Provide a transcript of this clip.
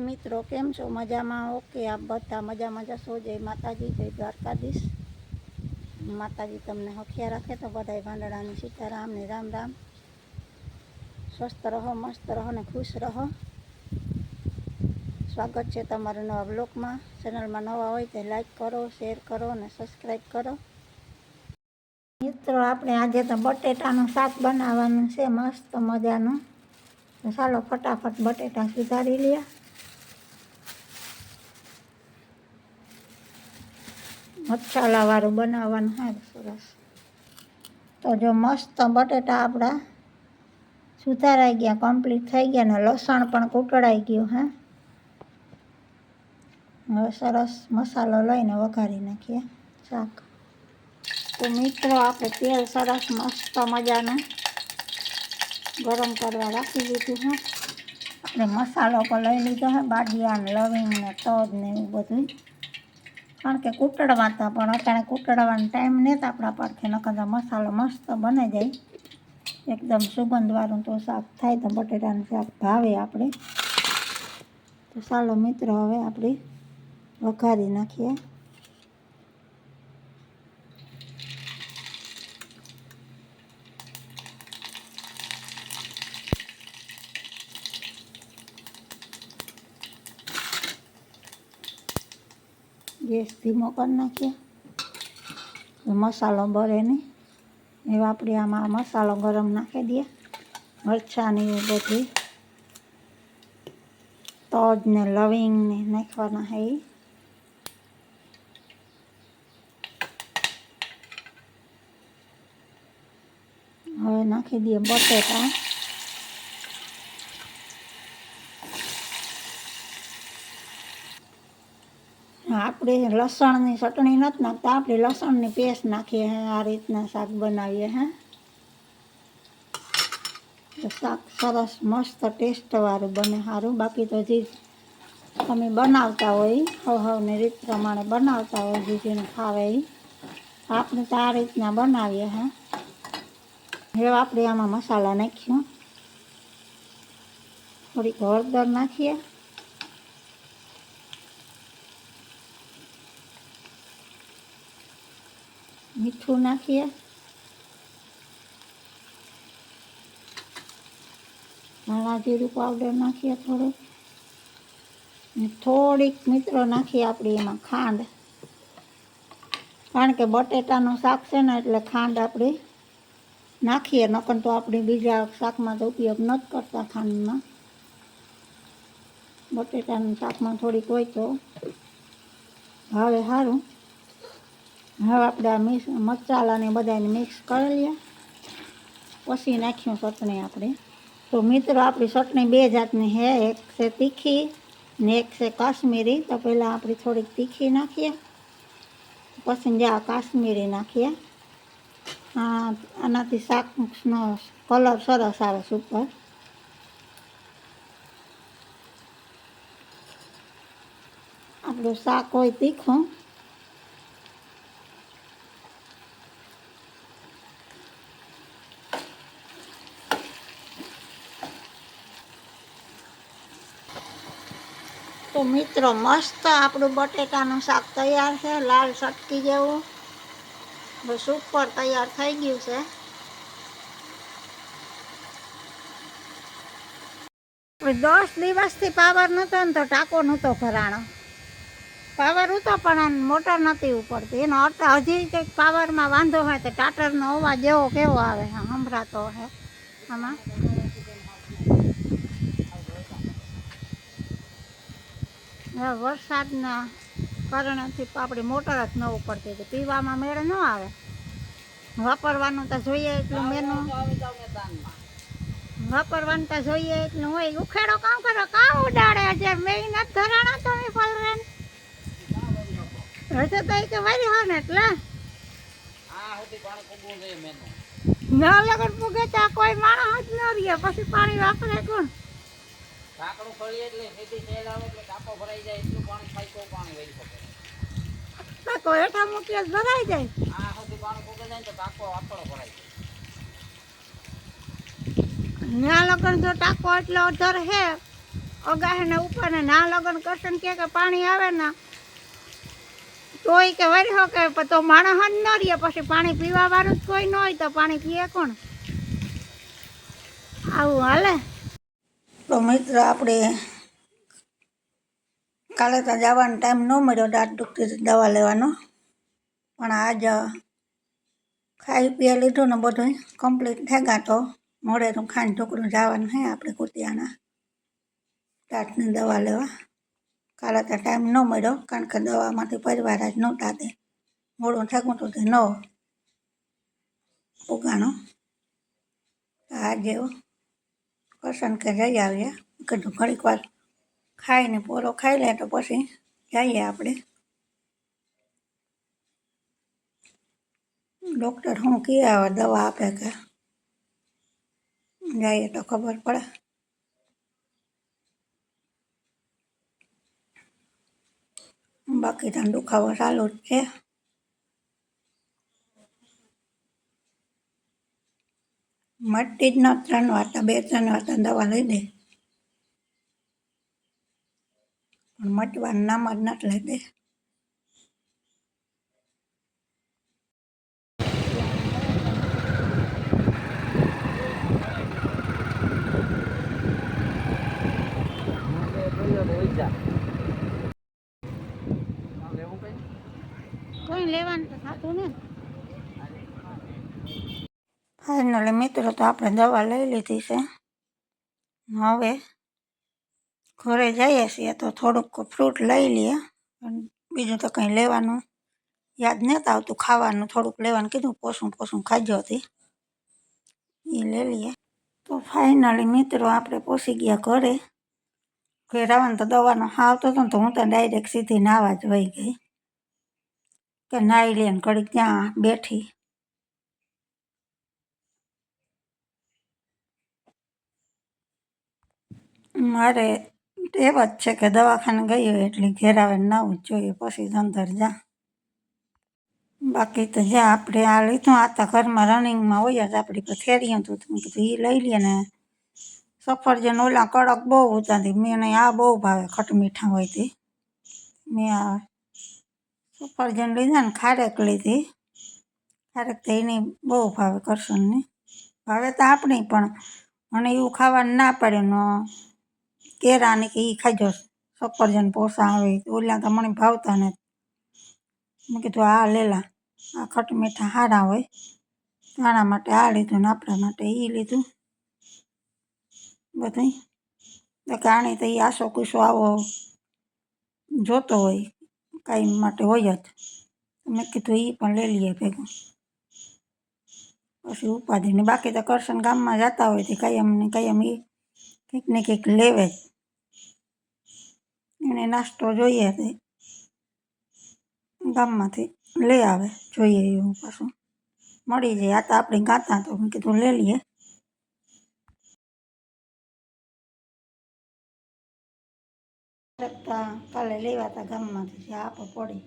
મિત્રો, કેમ છો? મજામાં ઓકે આપ બધા મજામાં જશો? જય માતાજી, જય દ્વારકાધીશ. માતાજી તમને હખિયા રાખે તો બધાય ભાંડડાની સીતારામ ને રામ રામ. સ્વસ્થ રહો, મસ્ત રહો ને ખુશ રહો. સ્વાગત છે તમારું નવા બ્લોગમાં ચેનલમાં નવા હોય તો લાઈક કરો, શેર કરો અને સબસ્ક્રાઈબ કરો. મિત્રો, આપણે આજે તો બટેટાનું શાક બનાવવાનું છે. મસ્ત મજાનું. ચાલો ફટાફટ બટેટા સુધારી લઈએ મસાલાવાળું બનાવવાનું સારું સરસ. તો જો મસ્ત બટેટા આપણા સુધારાઈ ગયા કમ્પ્લીટ થઈ ગયા ને લસણ પણ કૂટડાઈ ગયું, હે. હવે સરસ મસાલો લઈને વઘારી નાખીએ, શાક. તો મિત્રો, આપણે તેલ સરસ મસ્ત મજાનું ગરમ કરવા રાખી દીધું છે આપણે મસાલો પણ લઈ લીધો છે બાડિયા ને લવિંગ ને તજ ને એવું બધું. કારણ કે કૂટડવા હતા, પણ અત્યારે કૂટડવાનો ટાઈમ નહીં તો આપણા પડખે, નકર તો મસાલો મસ્ત બને જાય. એકદમ સુગંધવાળું તો શાક થાય, તો બટેટાનું શાક ભાવે આપણે. તો ચાલો મિત્રો, હવે આપણે વઘારી નાખીએ. ગેસ ધીમો કરી નાખીએ. મસાલો બળે નહીં. એવા આપણે આમાં મસાલો ગરમ નાખી દઈએ. મરચાંની બધી તજ ને લવિંગ ને નાખવાના હે હવે નાખી દઈએ બટેટા. આપણે લસણની ચટણી નથી નાખતા, આપણે લસણની પેસ્ટ નાખીએ હે, આ રીતના શાક બનાવીએ હે. શાક સરસ, મસ્ત, ટેસ્ટવાળું બને, સારું. બાકી તો જે તમે બનાવતા હોય હવ હવની રીત પ્રમાણે બનાવતા હોય, જે ખાવે આપણે તો આ રીતના બનાવીએ હે. હવે આપણે આમાં મસાલા નાખ્યું થોડીક હળદર નાખીએ. મીઠું નાખીએ. ધાણા જીરું પાવડર નાખીએ થોડુંક થોડીક મિત્રો નાખીએ આપણે એમાં ખાંડ. કારણ કે બટેટાનું શાક છે ને એટલે ખાંડ આપણે નાખીએ. નકર તો આપણે બીજા શાકમાં તો ઉપયોગ નથી કરતા ખાંડમાં. બટેટાનું શાકમાં થોડીક હોય તો ભાવે સારું હવે આપણે આ મિક્સ મસાલાને બધાને મિક્સ કરી લઈએ. પછી નાખ્યું ચટણી આપણે. તો મિત્રો, આપણી ચટણી બે જાતની છે. એક છે તીખી ને એક છે કાશ્મીરી. તો પહેલાં આપણે થોડીક તીખી નાખીએ. પછી જા કાશ્મીરી નાખીએ. આ આનાથી શાકનો કલર સરસ આવે છે ઉપર. આપણું શાક હોય તીખું. તો મિત્રો, મસ્ત આપણું બટેટાનું શાક તૈયાર છે, લાલ સટકી જેવું. બસ ઉપર તૈયાર થઈ ગયું છે. દસ દિવસથી પાવર નહોતો ને તો ટાંકો નહોતો ભરાણો. પાવર હતો પણ મોટર નથી ઉપડતી. એનો અર્થ હજી કંઈક પાવરમાં વાંધો હોય તો ટાટરનો અવાજ એવો કેવો આવે? હમણાં સંભળાતો હે. આમાં. વરસાદના કારણેથી આપણી મોટર જ ન ઉપડતી હતી. પીવામાં મેળ ન આવે. વાપરવાનું તો જોઈએ એટલું મેનું. વાપરવાનું તો જોઈએ એટલું હોય. ઉખેડો કામ કરો. કામ ઉડાડે? જે મેં નથી ધરાણા તમે ફલરેન હજે તો કે વારી હોય ને એટલે. ના લગન પૂગે ત્યાં કોઈ માણસ જ ન રહીએ. પછી પાણી વાપરે કોણ? ઢાંકણું ખોલીએ એટલે આવે એટલે ટાંકો ભરાઈ જાય એટલું પાણી થાય પાણી વહી શકે. ટાંકો હેઠા મૂકીએ ભરાઈ જાય. આ સુધી પાણી ફૂગે જાય તો ટાંકો આખડો ભરાઈ જાય. ના લગન જો ટાંકો એટલો અધર હે અગાહે ને ઉપર ને ના લગન કરશે ને કે પાણી આવે ને તોય કે વરી હો કે તો માણસ ન રહીએ પછી પાણી પીવા વાળું જ કોઈ ન હોય તો પાણી પીએ કોણ? આવું હાલે. તો મિત્ર આપણે કાલે તો જવાનો ટાઈમ ન મળ્યો દાંત દુખતી દવા લેવાનો. પણ આજ ખાઈ પીએ લીધું ને બધું કમ્પ્લીટ થઈ ગયા. તો મોડે તો ખાંડ ઢોકળું જવાનું હે આપણે કુતિયાના. દાંતની દવા લેવા. કાલે તો ટાઈમ ન મળ્યો કારણ કે દવામાંથી પરિવાર જ નહોતા તે. મોડું થયું તો તે ન ઉગાણો. આજે કરશન કે જઈ આવીએ. કીધું ઘડીક વાર ખાઈને પોરો ખાઈ લે તો પછી જઈએ આપણે. ડૉક્ટર શું કહે આવે દવા આપે કે? જઈએ તો ખબર પડે. બાકી તો દુખાવો ચાલુ જ છે. મટતી જ ન ત્રણ વાતા બે, ત્રણ વાતા દવા લઈ દે. પણ મટવાનું નામ જ નથી લઈ દે કોઈ લેવાનું તો થતું ને ફાઇનલી મિત્રો તો આપણે દવા લઈ લીધી છે. હવે ઘરે જઈએ છીએ તો થોડુંક ફ્રૂટ લઈ લઈએ. બીજું તો કંઈ લેવાનું યાદ નહોતું આવતું. ખાવાનું થોડુંક લેવાનું કીધું, પોસું પોસું ખાજો હતી એ લઈ લઈએ. તો ફાઇનલી મિત્રો આપણે પોસી ગયા ઘરે. ઘરે આવવાનું તો દવાનો હા આવતો હતો ને તો હું તો ડાયરેક્ટ સીધી નાવા જ વહી ગઈ. કે નાહી લઈને ઘડીક ત્યાં બેઠી. મારે ટેવ જ છે કે દવાખાને ગઈ હોય એટલે ઘેર આવે નાવું જ જોઈએ પછી અંદર જા. બાકી તો જ્યાં આપણે આ લીધું, આ તો ઘરમાં રનિંગમાં હોય જ, આપણી પર હતું તો કીધું એ લઈ લઈએ ને. સફરજન ઓલા કડક બહુ હતા મેં નહીં આ બહુ ભાવે ખટમીઠા હોય તે. મેં આ સફરજન લીધા ને ખારેક લીધી. ખારેક તો એની બહુ ભાવે કરશનની ભાવે તો આપણી પણ મને એવું ખાવાનું ના પડે ને કે એ ખાજો, સફરજન પોસા આવે ઓલા તો મને ભાવતા નથી. મેં કીધું, આ લેલા, આ ખટ મીઠા સારા હોય. આના માટે આ લીધું ને આપણા માટે એ લીધું. બધું આણી તો એ આસો કુસો આવો જોતો હોય, કાંઈ માટે હોય જ. મેં કીધું એ પણ લઈ લઈએ ભેગું. પછી ઉપાધિને બાકી તો કરશન ગામમાં જતા હોય તે કાયમ ને એમ એ કંઈક ને કંઈક લેવે એને નાસ્તો જોઈએ તે. ગામમાંથી લઈ આવે, જોઈએ એવું પાછું. મળી જાય. આ તો આપણે ગાતા તો મેં કીધું લઈ લઈએ. કાલે લેવા હતા ગામમાંથી, જે આપો પડી.